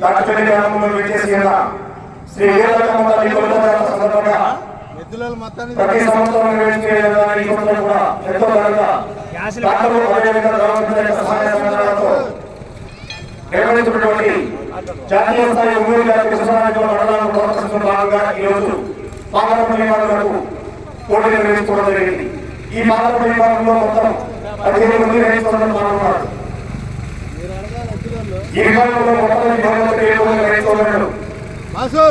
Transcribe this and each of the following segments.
దాటిపల్లి గ్రామంలో విచ్చేసి ఉన్న శ్రీ వీరలక్ష్మ తల్లి కొలువుదల సందర్భంగా ఎద్దుల మొత్తాన్ని ప్రతి సంవత్సరం నిర్వహించే విధంగా ఈ సంవత్సరం కూడా ఎంతో ఘనంగా డాక్టర్లు అదేవిధంగా గవర్నమెంట్ యొక్క సహాయ సహకారాలతో నిర్వహించినటువంటి జాతీయ స్థాయి ఉమ్మడి గారి కృష్ణరాజ్యం మండలాలను ప్రదర్శిస్తున్న భాగంగా ఈ రోజు పాలపల్లి వరకు పోటీ నిర్వహించుకోవడం జరిగింది. ఈ పాలపల్లి వారంలో మొత్తం పదిహేను మంది పాల్గొన్నారు ఈ విభాగంలో మొత్తం విభాగంలో మంది రైతులు బాసు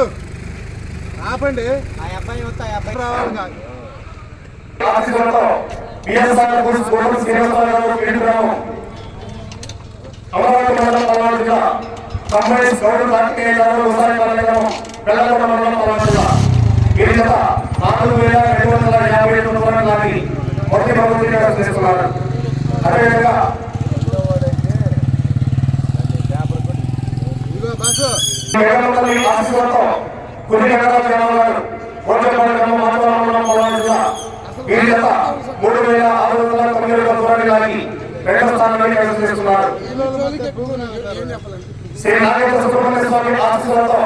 ఆపండి ఆ అబ్బాయి వస్తా ఆ అబ్బాయి రావాలి కాదు ఆశీస్సులతో బిఎస్ఆర్ గుడ్స్ గోడం శ్రీనివాసరావు గారు అమరావతి మండలం పల్నాడు జిల్లా తొంభై గౌరవ కార్తికేయ గారు ఉసారి పల్లె గ్రామం బెల్లకొండ మండలం పల్నాడు జిల్లా వీరి జత నాలుగు వేల రెండు వందల యాభై ఏడు రూపాయలు లాగి మొదటి బహుమతిగా చేస్తున్నారు అదేవిధంగా ఇదిగో బాసు మేఘమండలి ఆశీస్సులతో కొన్ని రకాల జనాలు కోట్లపాడు గ్రామం మానవరం మండలం పల్నాడు జిల్లా వీరి జత మూడు వేల ఆరు వందల తొమ్మిది ఏడు లాగి రెండవ స్థానాన్ని కైవసం చేస్తున్నారు శ్రీ నాగేంద్ర సుబ్రహ్మణ్య స్వామి ఆశీస్సులతో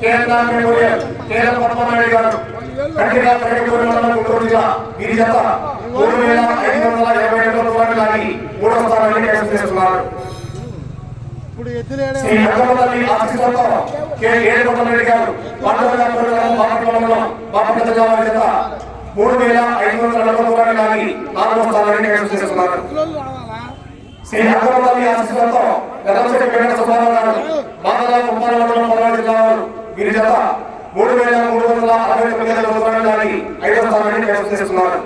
కేరళ మెమోరియల్ కేరళ పద్మనాయుడు గారు. కంటిగా గుంటూరు జిల్లా వీరి జత మూడు వేల ఐదు వందల యాభై ఏడు రూపాయలు లాగి మూడవ స్థానాన్ని కైవసం చేస్తున్నారు ఇప్పుడు ఎద్దులు ఏడే శ్రీ రంగమల్లి ఆశీస్సులతో కె ఏడుకొండరెడ్డి గారు పండుగ బాపట్లలో బాపట్ల జిల్లా విజేత మూడు వేల ఐదు వందల నలభై రూపాయలు లాగి నాలుగవ స్థానాన్ని కైవసం చేస్తున్నారు. శ్రీ రంగమల్లి ఆశీస్సులతో గతంశెట్టి వెంకట సుబ్బారావు గారు ఉమ్మడి మండలం పల్నాడు జిల్లా వారు వీరి జత మూడు వేల మూడు వందల అరవై తొమ్మిది రూపాయలు లాగి ఐదవ స్థానాన్ని కైవసం చేస్తున్నారు.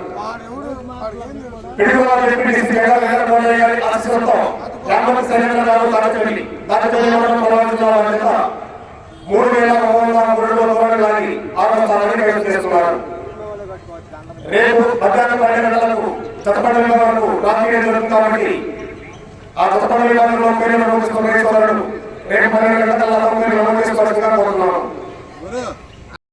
డిప్యూటీ గారి ఆశీస్సులతో రామపతి శైలేంద్ర గారు తాడచల్లి తాడచల్లి మండలం పల్నాడు మూడు వేల మూడు వందల మూడు లాగి ఆరవ స్థానాన్ని కైవసం చేస్తున్నారు రేపు మధ్యాహ్నం పన్నెండు గంటలకు చట్టపడి వరకు రాజకీయ జరుగుతామని ఆ చట్టపడి విభాగంలో పేరు నమోదిస్తున్న రేపు పన్నెండు